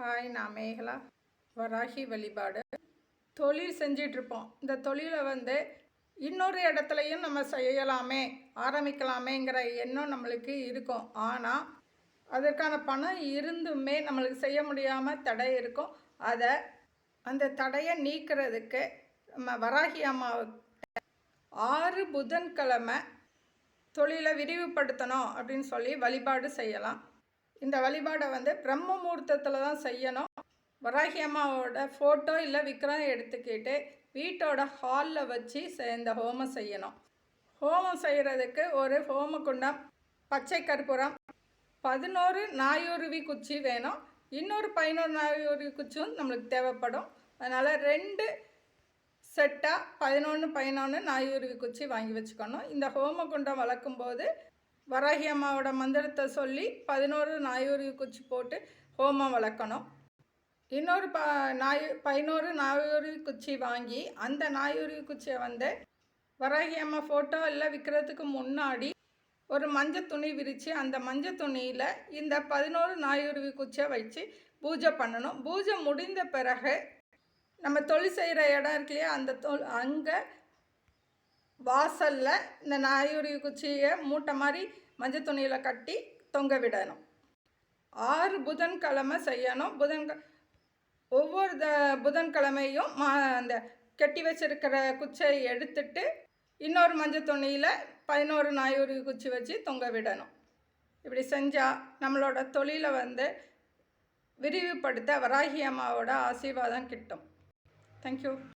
Hi நான் மேகலா. வராகி வழிபாடு. தொழில் செஞ்சிட்ருப்போம். இந்த தொழிலை வந்து இன்னொரு இடத்துலையும் நம்ம செய்யலாமே ஆரம்பிக்கலாமேங்கிற எண்ணம் நம்மளுக்கு இருக்கும். ஆனால் அதற்கான பணம் இருந்துமே நம்மளுக்கு செய்ய முடியாமல் தடை இருக்கும். அதை அந்த தடையை நீக்கிறதுக்கு நம்ம வராகி அம்மாவுக்கு ஆறு புதன்கிழமை தொழிலை விரிவுபடுத்தணும் அப்படின்னு சொல்லி வழிபாடு செய்யலாம். இந்த வழிபாடை வந்து பிரம்ம முகூர்த்தத்தில் தான் செய்யணும். வராகி அம்மாவோட ஃபோட்டோ இல்லை விக்கிரம் எடுத்துக்கிட்டு வீட்டோட ஹாலில் வச்சு இந்த ஹோமம் செய்யணும். ஹோமம் செய்கிறதுக்கு ஒரு ஹோம குண்டம் பச்சை கற்பூரம் பதினோரு நாயுருவி குச்சி வேணும். இன்னொரு பதினோரு நாயுருவி குச்சியும் நம்மளுக்கு தேவைப்படும். அதனால் ரெண்டு செட்டாக பதினொன்று பதினொன்று நாயுருவி குச்சி வாங்கி வச்சுக்கணும். இந்த ஹோம குண்டம் வளர்க்கும்போது வராகி அம்மாவோட மந்திரத்தை சொல்லி பதினோரு நாயுருவி குச்சி போட்டு ஹோமம் வளர்க்கணும். இன்னொரு ப நாயு பதினோரு நாயூரி குச்சி வாங்கி அந்த நாயூரி குச்சியை வந்து வராகி அம்மா ஃபோட்டோ எல்லாம் விற்கிறதுக்கு முன்னாடி ஒரு மஞ்சள் துணி விரித்து அந்த மஞ்சள் துணியில் இந்த பதினோரு நாயுருவி குச்சியை வச்சு பூஜை பண்ணணும். பூஜை முடிந்த பிறகு நம்ம தொழில் செய்கிற இடம் இருக்கு இல்லையா? அந்த தொல் அங்கே வாசலில் இந்த நாயுருவி குச்சியை மூட்டை மாதிரி மஞ்சள் துணியில் கட்டி தொங்க விடணும். ஆறு புதன்கிழமை செய்யணும். புதன் ஒவ்வொரு த புதன்கிழமையும் மா அந்த கட்டி வச்சிருக்கிற குச்சியை எடுத்துட்டு இன்னொரு மஞ்சள் துணியில் பதினோரு நாயுரி குச்சி வச்சு தொங்க விடணும். இப்படி செஞ்சால் நம்மளோட தொழிலை வந்து விரிவுபடுத்த வராகி அம்மாவோட ஆசீர்வாதம் கிட்டும். தேங்க்யூ